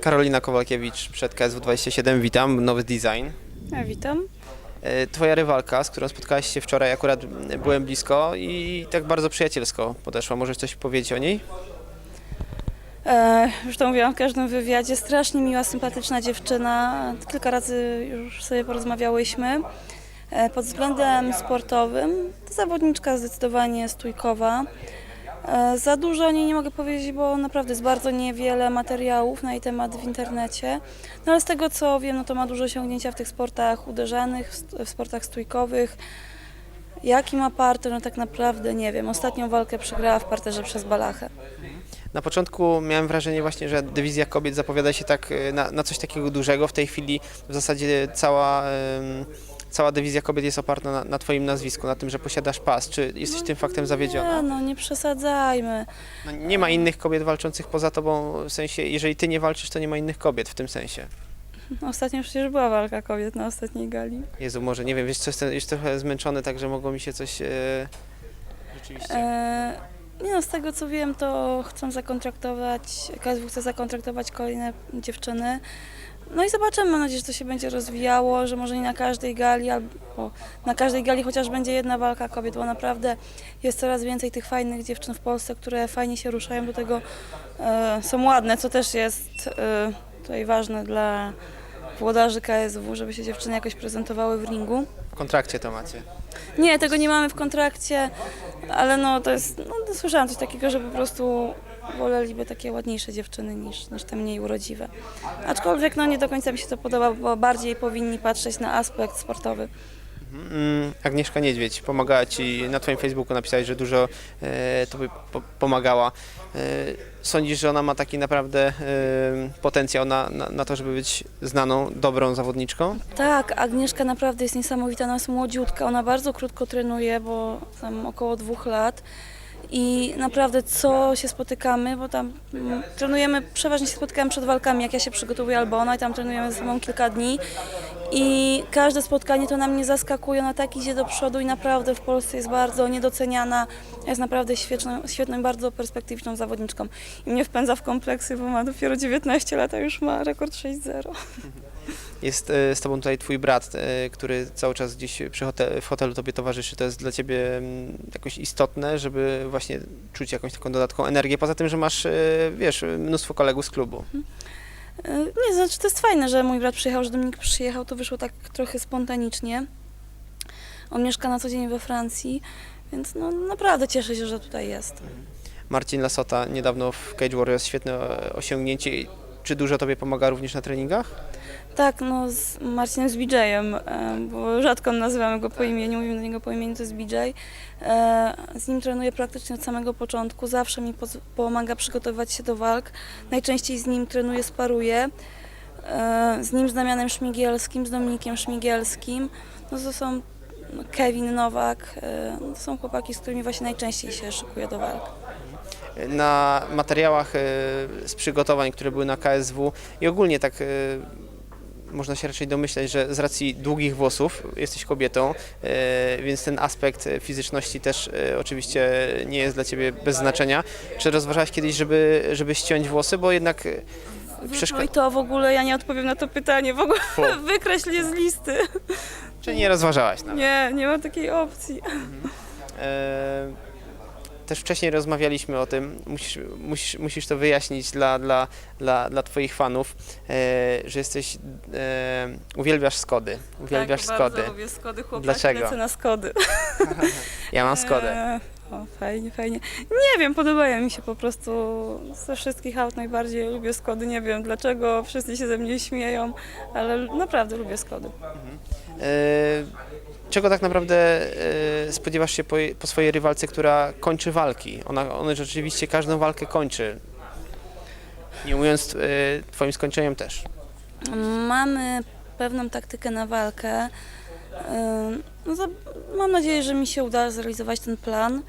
Karolina Kowalkiewicz przed KSW 27, witam, nowy design. Ja witam. E, Twoja rywalka, z którą spotkałaś się wczoraj, akurat byłem blisko i tak bardzo przyjacielsko podeszła. Możesz coś powiedzieć o niej? E, już to mówiłam w każdym wywiadzie. Strasznie miła, sympatyczna dziewczyna. Kilka razy już sobie porozmawiałyśmy. E, pod względem sportowym to zawodniczka zdecydowanie stójkowa. E, za dużo o niej nie mogę powiedzieć, bo naprawdę jest bardzo niewiele materiałów na jej temat w internecie. No ale z tego co wiem, no to ma dużo osiągnięcia w tych sportach uderzanych, w sportach stójkowych. Jaki ma parter? No tak naprawdę nie wiem. Ostatnią walkę przegrała w parterze przez Balachę. Na początku miałem wrażenie właśnie, że dywizja kobiet zapowiada się tak e, na, na coś takiego dużego. W tej chwili w zasadzie cała, em, cała dywizja kobiet jest oparta na, na Twoim nazwisku, na tym, że posiadasz pas. Czy jesteś tym faktem zawiedziona? Nie, no nie przesadzajmy. No, nie ma innych kobiet walczących poza Tobą, w sensie, jeżeli Ty nie walczysz, to nie ma innych kobiet w tym sensie. Ostatnio przecież była walka kobiet na ostatniej gali. Jezu, może nie wiem, wiesz co, jestem już trochę zmęczony, także mogło mi się coś... E, rzeczywiście... E, nie no, z tego co wiem, to chcą zakontraktować, KSW chce zakontraktować kolejne dziewczyny. No i zobaczymy, mam nadzieję, że to się będzie rozwijało, że może nie na każdej gali, albo na każdej gali chociaż będzie jedna walka kobiet, bo naprawdę jest coraz więcej tych fajnych dziewczyn w Polsce, które fajnie się ruszają, do tego e, są ładne, co też jest e, tutaj ważne dla włodarzy KSW, żeby się dziewczyny jakoś prezentowały w ringu. W kontrakcie to macie. Nie, tego nie mamy w kontrakcie, ale no to jest, no to słyszałam coś takiego, że po prostu woleliby takie ładniejsze dziewczyny niż, niż te mniej urodziwe. Aczkolwiek no nie do końca mi się to podoba, bo bardziej powinni patrzeć na aspekt sportowy. Mm, Agnieszka Niedźwiedź pomagała Ci, na Twoim Facebooku napisałeś, że dużo e, Tobie po, pomagała. E, sądzisz, że ona ma taki naprawdę e, potencjał na, na, na to, żeby być znaną, dobrą zawodniczką? Tak, Agnieszka naprawdę jest niesamowita, ona jest młodziutka, ona bardzo krótko trenuje, bo tam około dwóch lat. I naprawdę co się spotykamy, bo tam mm, trenujemy, przeważnie się spotykamy przed walkami, jak ja się przygotowuję albo ona i tam trenujemy ze sobą kilka dni. I każde spotkanie to na mnie zaskakuje, ona tak idzie do przodu i naprawdę w Polsce jest bardzo niedoceniana. Jest naprawdę świetną, świetną bardzo perspektywiczną zawodniczką. I mnie wpędza w kompleksy, bo ma dopiero 19 lat, a już ma rekord 6-0. Jest e, z Tobą tutaj Twój brat, e, który cały czas gdzieś przy hotel, w hotelu Tobie towarzyszy. To jest dla Ciebie mm, jakoś istotne, żeby właśnie czuć jakąś taką dodatkową energię, poza tym, że masz, e, wiesz, mnóstwo kolegów z klubu. E, Nie, znaczy to jest fajne, że mój brat przyjechał, że Dominik przyjechał, to wyszło tak trochę spontanicznie. On mieszka na co dzień we Francji, więc no naprawdę cieszę się, że tutaj jest. Marcin Lasota niedawno w Cage Warriors, świetne osiągnięcie. Czy dużo Tobie pomaga również na treningach? Tak, no z Marcinem z BJ-em, e, bo rzadko nazywamy go po imieniu, mówimy do niego po imieniu, to jest BJ. E, Z nim trenuję praktycznie od samego początku, zawsze mi poz- pomaga przygotowywać się do walk. Najczęściej z nim trenuję, sparuję. E, Z nim, z Damianem Szmigielskim, z Dominikiem Szmigielskim. No to są no, Kevin Nowak, e, no to są chłopaki, z którymi właśnie najczęściej się szykuję do walk. Na materiałach e, z przygotowań, które były na KSW i ogólnie tak e, można się raczej domyśleć, że z racji długich włosów jesteś kobietą, e, więc ten aspekt fizyczności też oczywiście nie jest dla Ciebie bez znaczenia. Czy rozważałaś kiedyś, żeby, żeby ściąć włosy, bo jednak e, No przeszkadza... i to w ogóle, ja nie odpowiem na to pytanie, w ogóle Fu. wykreśl je z listy. Czy nie rozważałaś nawet? Nie, nie ma takiej opcji. E, Też wcześniej rozmawialiśmy o tym, musisz, musisz, musisz to wyjaśnić dla, dla, dla, dla Twoich fanów, e, że jesteś, e, uwielbiasz Skody, uwielbiasz tak, Skody. lubię Skody, chłopaki, Dlaczego? lecę na Skody. Ja mam Skodę. Eee, o, fajnie, fajnie. Nie wiem, podobają mi się po prostu ze wszystkich aut najbardziej lubię Skody. Nie wiem dlaczego, wszyscy się ze mnie śmieją, ale naprawdę lubię Skody. E, Czego tak naprawdę e, spodziewasz się po, po swojej rywalce, która kończy walki? Ona, ona rzeczywiście każdą walkę kończy. Nie mówiąc e, Twoim skończeniem też. Mamy pewną taktykę na walkę. Ym, No, mam nadzieję, że mi się uda zrealizować ten plan.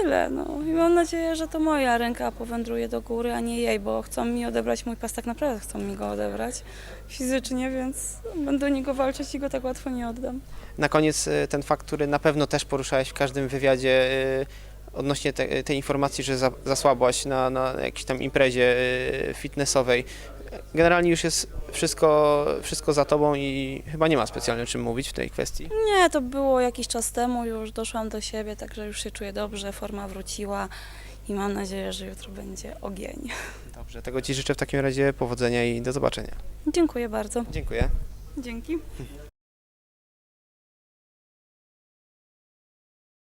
Tyle. No. I mam nadzieję, że to moja ręka powędruje do góry, a nie jej, bo chcą mi odebrać mój pas, tak naprawdę chcą mi go odebrać fizycznie, więc będę o niego walczyć i go tak łatwo nie oddam. Na koniec e, ten fakt, który na pewno też poruszałeś w każdym wywiadzie, e, odnośnie te, tej informacji, że za, zasłabłaś na, na jakiejś tam imprezie y, fitnessowej. Generalnie już jest wszystko, wszystko za tobą i chyba nie ma specjalnie o czym mówić w tej kwestii. Nie, to było jakiś czas temu, już doszłam do siebie, także już się czuję dobrze, forma wróciła i mam nadzieję, że jutro będzie ogień. Dobrze, tego Ci życzę w takim razie powodzenia i do zobaczenia. Dziękuję bardzo. Dziękuję. Dzięki.